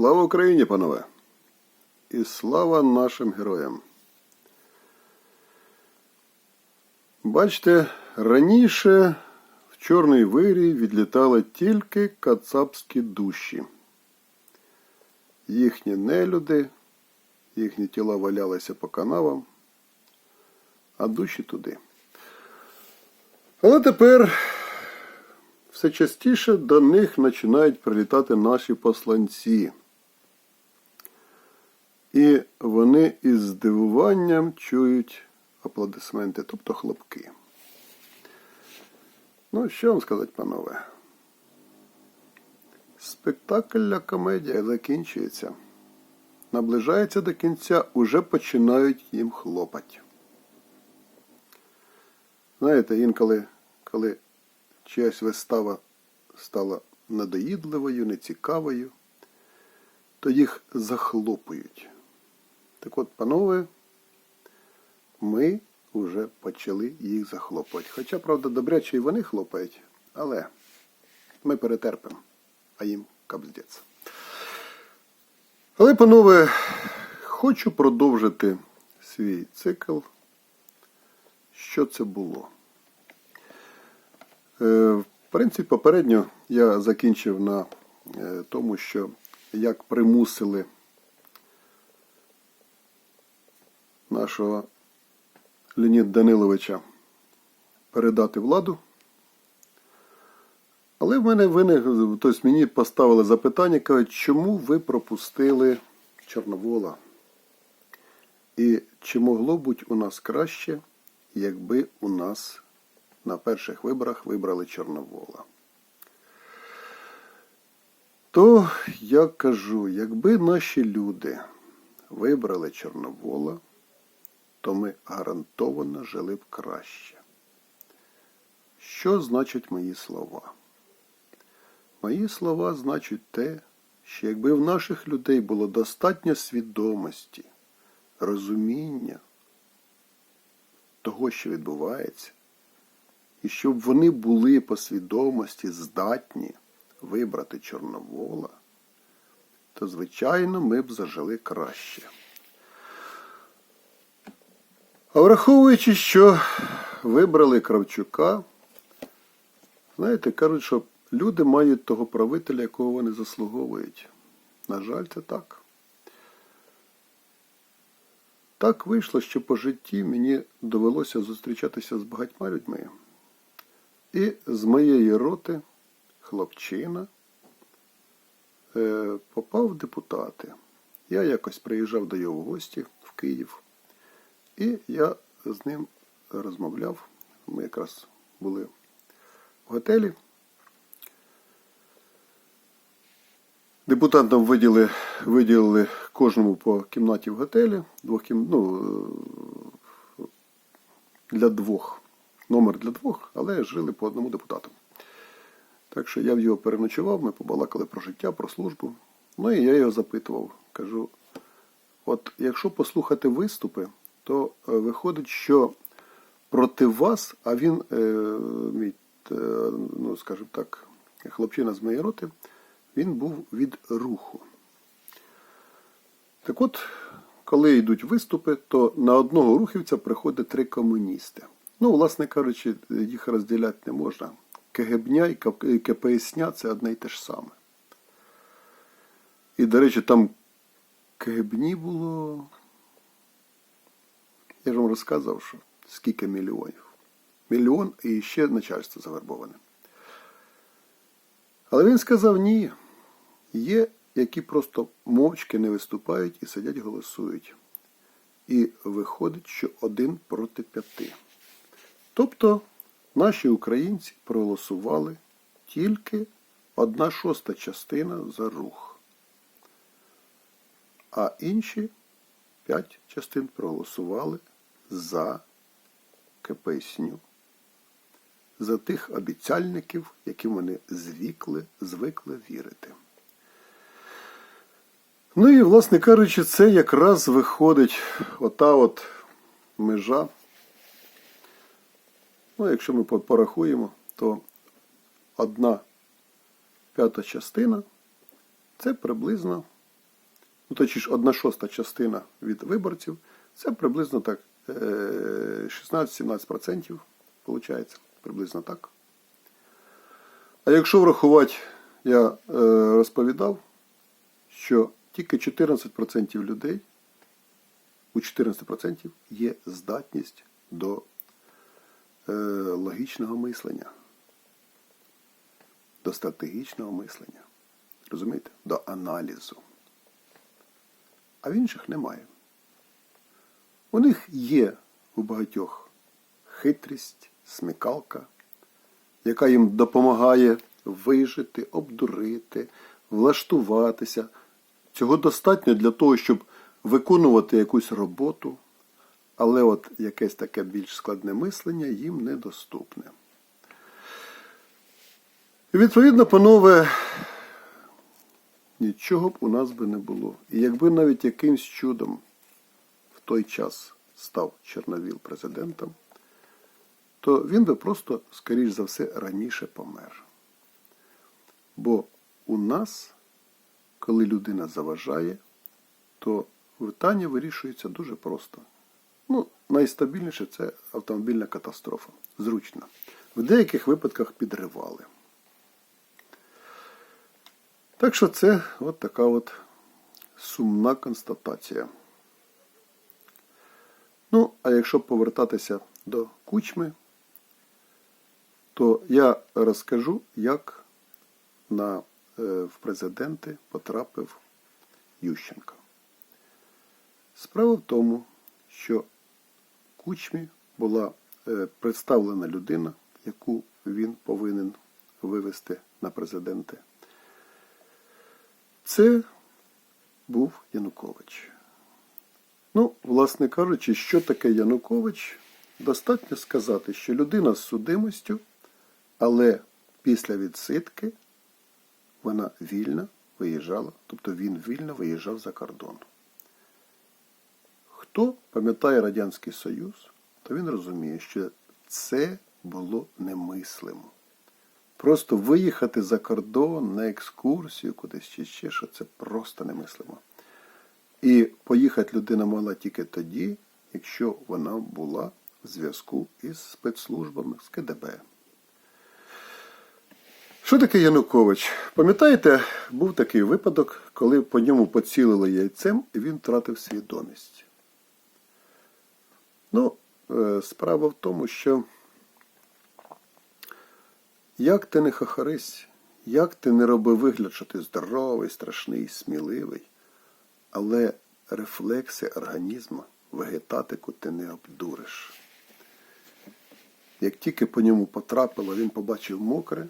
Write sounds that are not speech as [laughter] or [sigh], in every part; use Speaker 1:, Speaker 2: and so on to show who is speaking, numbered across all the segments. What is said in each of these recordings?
Speaker 1: Слава Україні, панове! І слава нашим героям! Бачите, раніше в Чорний вирій відлітали тільки кацапські душі. Їхні нелюди, їхні тіла валялися по канавам, а душі туди. Але тепер все частіше до них починають прилітати наші посланці. І вони із здивуванням чують аплодисменти, тобто хлопки. Ну, що вам сказати, панове? Спектакль комедія закінчується. Наближається до кінця, уже починають їм хлопати. Знаєте, інколи, коли чиясь вистава стала надоїдливою, нецікавою, то їх захлопують. Так от, панове, ми вже почали їх захлопувати. Хоча, правда, добряче і вони хлопають, але ми перетерпимо, а їм капздець. Але, панове, хочу продовжити свій цикл. Що це було? Е, В принципі, попередньо я закінчив на е, тому, що як примусили нашого Леоніда Даниловича передати владу. Але в мене виник, тобто мені поставили запитання, кажуть, чому ви пропустили Чорновола? І чи могло бути у нас краще, якби у нас на перших виборах вибрали Чорновола? То я кажу, якби наші люди вибрали Чорновола, то ми гарантовано жили б краще. Що значать мої слова? Мої слова значать те, що якби в наших людей було достатньо свідомості, розуміння того, що відбувається, і щоб вони були по свідомості здатні вибрати Чорновола, то, звичайно, ми б зажили краще. А враховуючи, що вибрали Кравчука, знаєте, кажуть, що люди мають того правителя, якого вони заслуговують. На жаль, це так. Так вийшло, що по житті мені довелося зустрічатися з багатьма людьми. І з моєї роти хлопчина е, попав в депутати. Я якось приїжджав до його гості в Київ. І я з ним розмовляв. Ми якраз були в готелі. Депутатам виділили, виділили кожному по кімнаті в готелі. Двох кім... ну, е, для двох. Номер для двох, але жили по одному депутату. Так що я в його переночував, ми побалакали про життя, про службу. Ну і я його запитував. Кажу: от якщо послухати виступи, то е, виходить, що проти вас, а він, е, мій, е, ну, скажімо так, хлопчина з моєї роти, він був від руху. Так от, коли йдуть виступи, то на одного рухівця приходить три комуністи. Ну, власне кажучи, їх розділяти не можна. КГБня і КПСня це одне й те ж саме. І, до речі, там КГБні було. Я ж вам розказував, що скільки мільйонів. Мільйон і ще начальство завербоване. Але він сказав ні. Є, які просто мовчки не виступають і сидять голосують. І виходить, що один проти п'яти. Тобто наші українці проголосували тільки одна шоста частина за рух. А інші п'ять частин проголосували за КПСню. За тих обіцяльників, яким вони звикли, звикли вірити. Ну і, власне кажучи, це якраз виходить ота от межа. Ну, якщо ми порахуємо, то одна п'ята частина це приблизно ну точніше, одна шоста частина від виборців, це приблизно так 16-17% виходить, приблизно так. А якщо врахувати, я е, розповідав, що тільки 14% людей, у 14% є здатність до е, логічного мислення, до стратегічного мислення. Розумієте? До аналізу. А в інших немає. У них є у багатьох хитрість, смикалка, яка їм допомагає вижити, обдурити, влаштуватися. Цього достатньо для того, щоб виконувати якусь роботу, але от якесь таке більш складне мислення їм недоступне. І відповідно, панове, нічого б у нас би не було. І якби навіть якимсь чудом в той час став Чорновіл президентом, то він би просто, скоріш за все, раніше помер. Бо у нас, коли людина заважає, то питання вирішується дуже просто. Ну, найстабільніше це автомобільна катастрофа. Зручно. В деяких випадках підривали. Так що це от така от сумна констатація. Ну, а якщо повертатися до кучми, то я розкажу, як на, е, в президенти потрапив Ющенко. Справа в тому, що кучмі була е, представлена людина, яку він повинен вивести на президенти. Це був Янукович. Ну, власне кажучи, що таке Янукович? Достатньо сказати, що людина з судимостю, але після відсидки вона вільно виїжджала, тобто він вільно виїжджав за кордон. Хто пам'ятає Радянський Союз, то він розуміє, що це було немислимо. Просто виїхати за кордон на екскурсію кудись чи ще, що це просто немислимо. І поїхати людина могла тільки тоді, якщо вона була в зв'язку із спецслужбами, з КДБ. Що таке Янукович? Пам'ятаєте, був такий випадок, коли по ньому поцілили яйцем і він втратив свідомість. Ну, е, справа в тому, що як ти не хахарись, як ти не роби вигляд, що ти здоровий, страшний, сміливий, але рефлекси організму, вегетатику ти не обдуриш. Як тільки по ньому потрапило, він побачив мокре,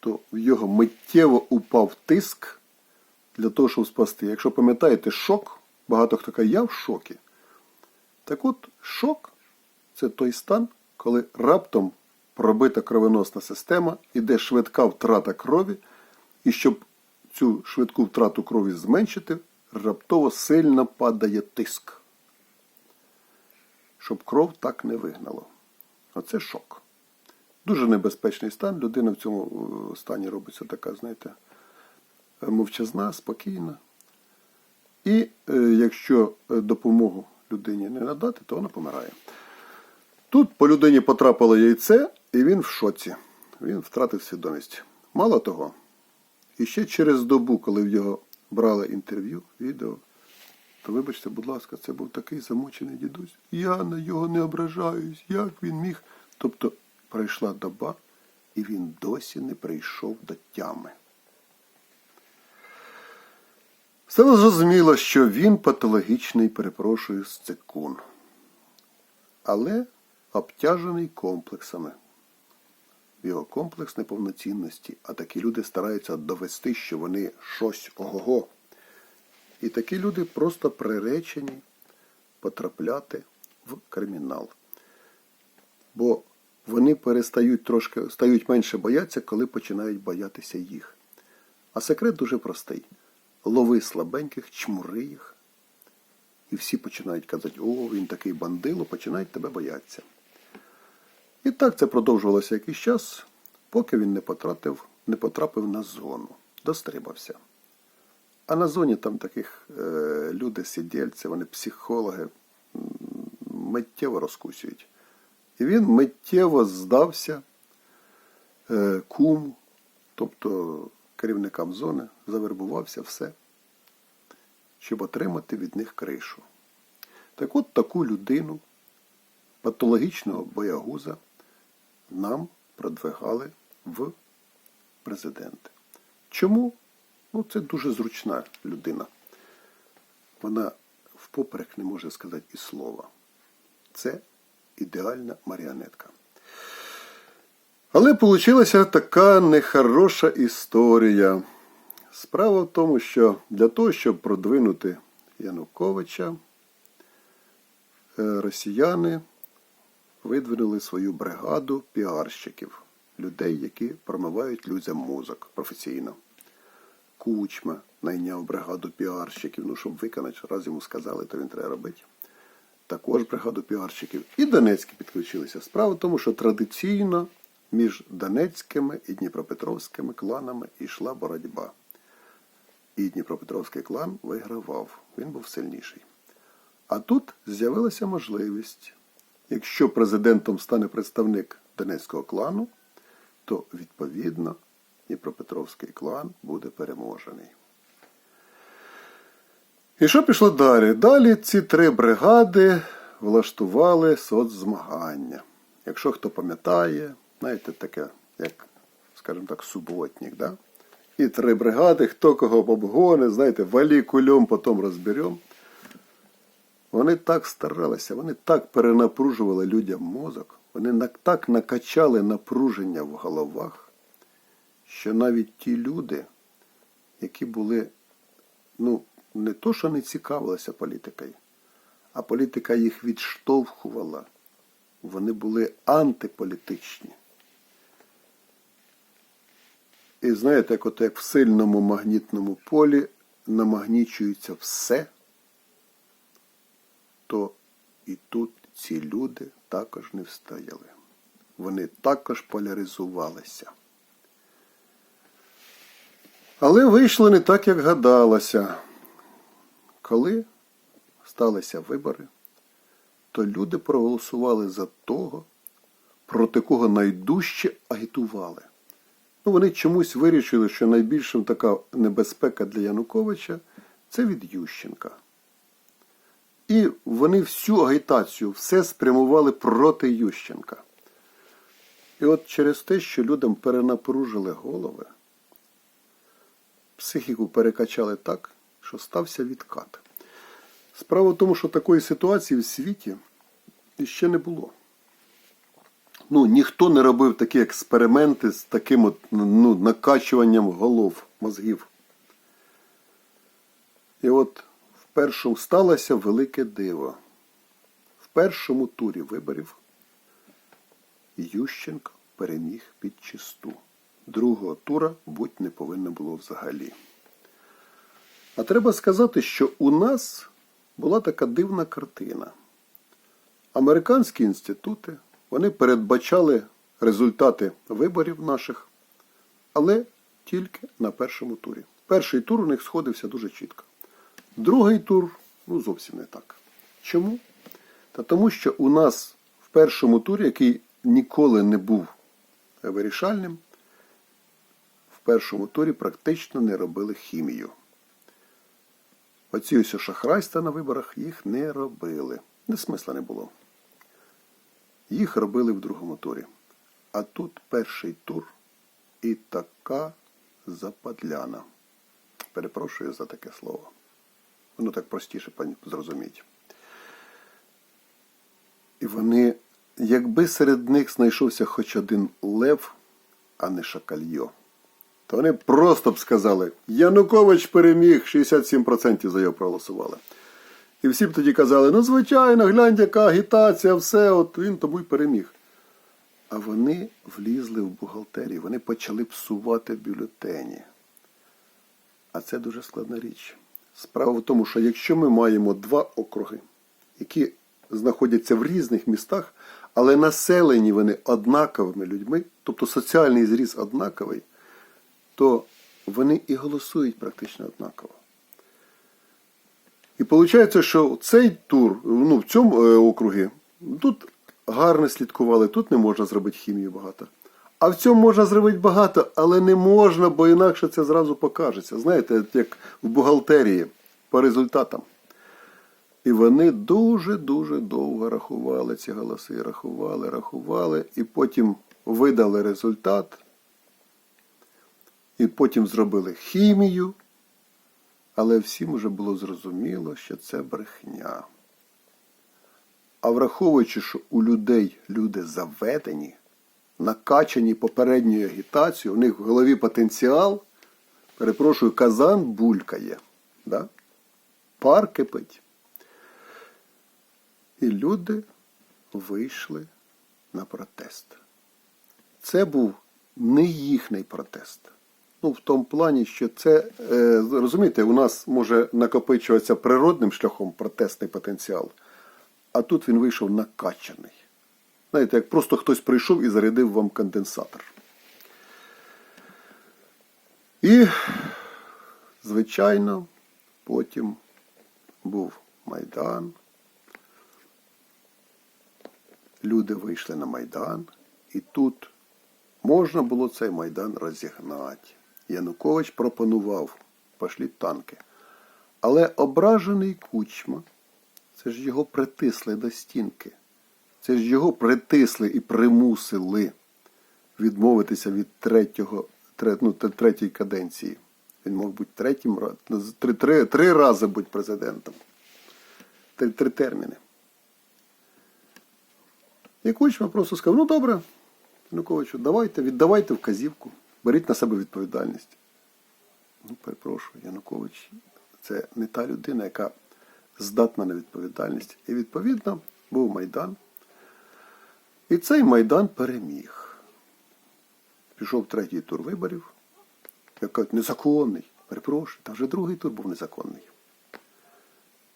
Speaker 1: то в його миттєво упав тиск для того, щоб спасти. Якщо пам'ятаєте шок, багато хто каже, я в шокі. Так от, шок це той стан, коли раптом пробита кровоносна система, іде швидка втрата крові, і щоб цю швидку втрату крові зменшити, раптово сильно падає тиск. Щоб кров так не вигнало. Оце шок. Дуже небезпечний стан. Людина в цьому е, стані робиться така, знаєте, мовчазна, спокійна. І е, якщо е, допомогу людині не надати, то вона помирає. Тут по людині потрапило яйце, і він в шоці. Він втратив свідомість. Мало того, і ще через добу, коли в його брали інтерв'ю, відео, то вибачте, будь ласка, це був такий замучений дідусь. Я на його не ображаюсь, як він міг. Тобто пройшла доба, і він досі не прийшов до тями. Стало зрозуміло, що він патологічний, перепрошую, сцикун, але обтяжений комплексами. Його комплекс неповноцінності, а такі люди стараються довести, що вони щось ого-го. І такі люди просто приречені потрапляти в кримінал. Бо вони перестають трошки стають менше боятися, коли починають боятися їх. А секрет дуже простий. Лови слабеньких, чмури їх. І всі починають казати, о, він такий бандило, починають тебе боятися. І так це продовжувалося якийсь час, поки він не потрапив, не потрапив на зону, дострибався. А на зоні там таких е, люди сидільці, вони психологи миттєво розкусюють. І він миттєво здався е, куму, тобто керівникам зони, завербувався все, щоб отримати від них кришу. Так от таку людину, патологічного боягуза, нам продвигали в президенти. Чому? Ну, це дуже зручна людина. Вона впоперек не може сказати і слова. Це ідеальна маріонетка. Але вийшла така нехороша історія. Справа в тому, що для того, щоб продвинути Януковича, е, росіяни видвинули свою бригаду піарщиків, людей, які промивають людям мозок професійно. Кучма найняв бригаду піарщиків, ну, щоб виконати, раз йому сказали, то він треба робити. Також бригаду піарщиків. І Донецькі підключилися. Справа в тому, що традиційно між Донецькими і Дніпропетровськими кланами йшла боротьба. І Дніпропетровський клан вигравав, він був сильніший. А тут з'явилася можливість, якщо президентом стане представник Донецького клану, то відповідно Дніпропетровський клан буде переможений. І що пішло далі? Далі ці три бригади влаштували соцзмагання. Якщо хто пам'ятає, знаєте, таке, як, скажімо так, суботник, да? І три бригади, хто кого обгоне, знаєте, валі кульом, потім розберемо. Вони так старалися, вони так перенапружували людям мозок, вони так накачали напруження в головах, що навіть ті люди, які були, ну, не то, що не цікавилися політикою, а політика їх відштовхувала, вони були антиполітичні. І знаєте, як, от як в сильному магнітному полі намагнічується все, то і тут ці люди також не встояли. Вони також поляризувалися. Але вийшло не так, як гадалося. Коли сталися вибори, то люди проголосували за того, проти кого найдужче агітували. Ну, вони чомусь вирішили, що найбільшим така небезпека для Януковича це від Ющенка. І вони всю агітацію, все спрямували проти Ющенка. І от через те, що людям перенапружили голови, психіку перекачали так, що стався відкат. Справа в тому, що такої ситуації в світі ще не було. Ну, ніхто не робив такі експерименти з таким от, ну, накачуванням голов, мозгів. І от в сталося велике диво. В першому турі виборів Ющенко переміг під чисту. Другого тура будь не повинно було взагалі. А треба сказати, що у нас була така дивна картина. Американські інститути вони передбачали результати виборів наших, але тільки на першому турі. Перший тур у них сходився дуже чітко. Другий тур ну зовсім не так. Чому? Та тому, що у нас в першому турі, який ніколи не був вирішальним, в першому турі практично не робили хімію. Оці ось шахрайства на виборах їх не робили. Не смисла не було. Їх робили в другому турі. А тут перший тур і така западляна. Перепрошую за таке слово. Воно так простіше пані, зрозуміти. І вони, якби серед них знайшовся хоч один лев, а не шакальйо, то вони просто б сказали: Янукович переміг, 67% за його проголосували. І всі б тоді казали, ну, звичайно, глянь, яка агітація, все, от він тому й переміг. А вони влізли в бухгалтерію, вони почали псувати бюлетені. А це дуже складна річ. Справа в тому, що якщо ми маємо два округи, які знаходяться в різних містах, але населені вони однаковими людьми, тобто соціальний зріз однаковий, то вони і голосують практично однаково. І виходить, що цей тур, ну, в цьому е, округі, тут гарно слідкували, тут не можна зробити хімію багато. А в цьому можна зробити багато, але не можна, бо інакше це зразу покажеться. Знаєте, як в бухгалтерії по результатам. І вони дуже-дуже довго рахували ці голоси, рахували, рахували, і потім видали результат, і потім зробили хімію, але всім вже було зрозуміло, що це брехня. А враховуючи, що у людей люди заведені, накачані попередньою агітацією, у них в голові потенціал, перепрошую, казан булькає, да? пар кипить. І люди вийшли на протест. Це був не їхній протест. Ну, в тому плані, що це, е, розумієте, у нас може накопичуватися природним шляхом протестний потенціал, а тут він вийшов накачаний. Знаєте, як просто хтось прийшов і зарядив вам конденсатор. І, звичайно, потім був Майдан. Люди вийшли на Майдан, і тут можна було цей Майдан розігнати. Янукович пропонував, пошлі танки. Але ображений кучма, це ж його притисли до стінки. Це ж його притисли і примусили відмовитися від третього, тре- ну, третьої каденції. Він мог бути третім три, три, три рази бути президентом. Три, три терміни. І Кучма просто сказав, ну добре, Януковичу, давайте, віддавайте вказівку, беріть на себе відповідальність. Ну, перепрошую, Янукович це не та людина, яка здатна на відповідальність. І відповідно був Майдан. І цей Майдан переміг. Пішов третій тур виборів. Як кажуть, незаконний. Перепрошую, та вже другий тур був незаконний.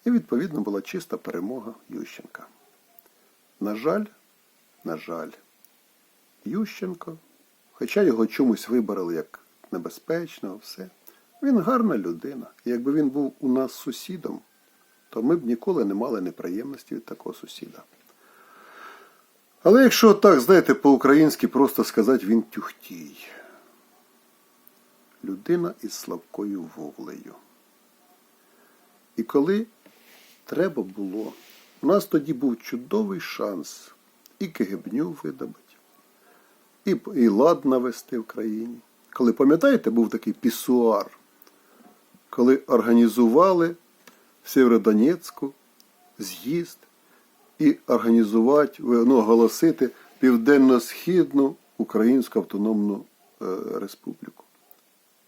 Speaker 1: І відповідно була чиста перемога Ющенка. На жаль, на жаль, Ющенко, хоча його чомусь вибрали як небезпечного, все, він гарна людина. І якби він був у нас сусідом, то ми б ніколи не мали неприємності від такого сусіда. Але якщо так, знаєте, по-українськи просто сказати, він тюхтій. Людина із слабкою вовлею. І коли треба було, у нас тоді був чудовий шанс і Кигибню видобити, і, і лад навести в країні. Коли, пам'ятаєте, був такий пісуар, коли організували в Сєвєродонецьку з'їзд і організувати, ну, оголосити Південно-Східну Українську Автономну е, Республіку.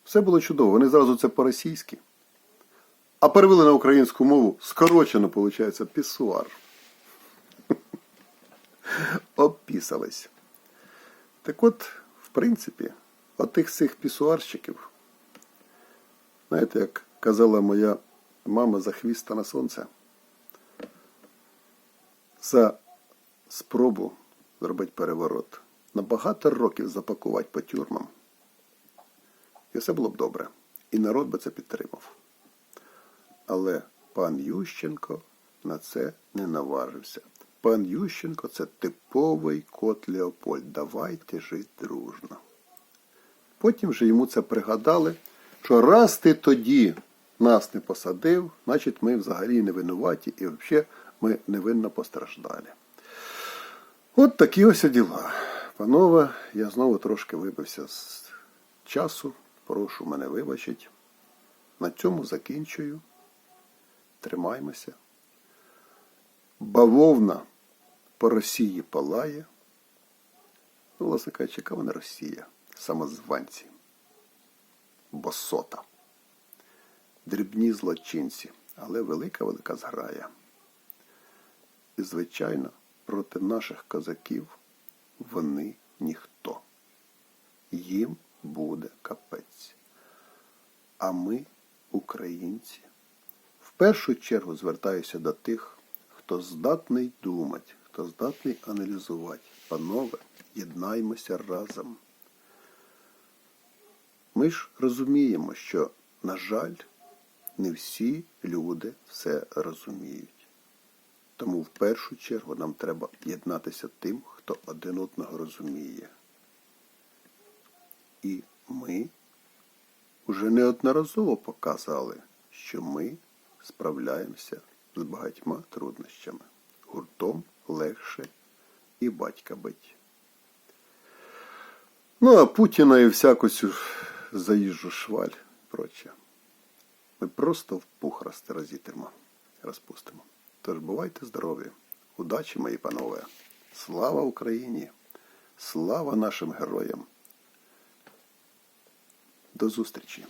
Speaker 1: Все було чудово. Вони зразу це по-російськи. А перевели на українську мову скорочено, виходить, пісуар. [laughs] Обпісались. Так от, в принципі, отих цих пісуарщиків, знаєте, як казала моя мама за хвіста на сонце, за спробу зробити переворот, на багато років запакувати по тюрмам. І все було б добре. І народ би це підтримав. Але пан Ющенко на це не наважився. Пан Ющенко це типовий кот Леопольд. Давайте жити дружно. Потім же йому це пригадали, що раз ти тоді нас не посадив, значить ми взагалі не винуваті і взагалі ми невинно постраждали. От такі ось діла. Панове, я знову трошки вибився з часу. Прошу мене вибачить. На цьому закінчую. Тримаймося. Бавовна по Росії палає. Ну, власне кажучи, яка вона Росія? Самозванці. Босота. Дрібні злочинці, але велика-велика зграя. І, звичайно, проти наших козаків вони ніхто. Їм буде капець. А ми, українці, в першу чергу звертаюся до тих, хто здатний думати, хто здатний аналізувати. Панове, єднаймося разом. Ми ж розуміємо, що, на жаль, не всі люди все розуміють. Тому в першу чергу нам треба єднатися тим, хто один одного розуміє. І ми вже неодноразово показали, що ми справляємося з багатьма труднощами. Гуртом легше і батька бить. Ну, а Путіна і всяку цю заїжджу шваль проче. Ми просто в пух розтразітимо, розпустимо. Тож бувайте здорові, удачі, мої панове. Слава Україні! Слава нашим героям! До зустрічі!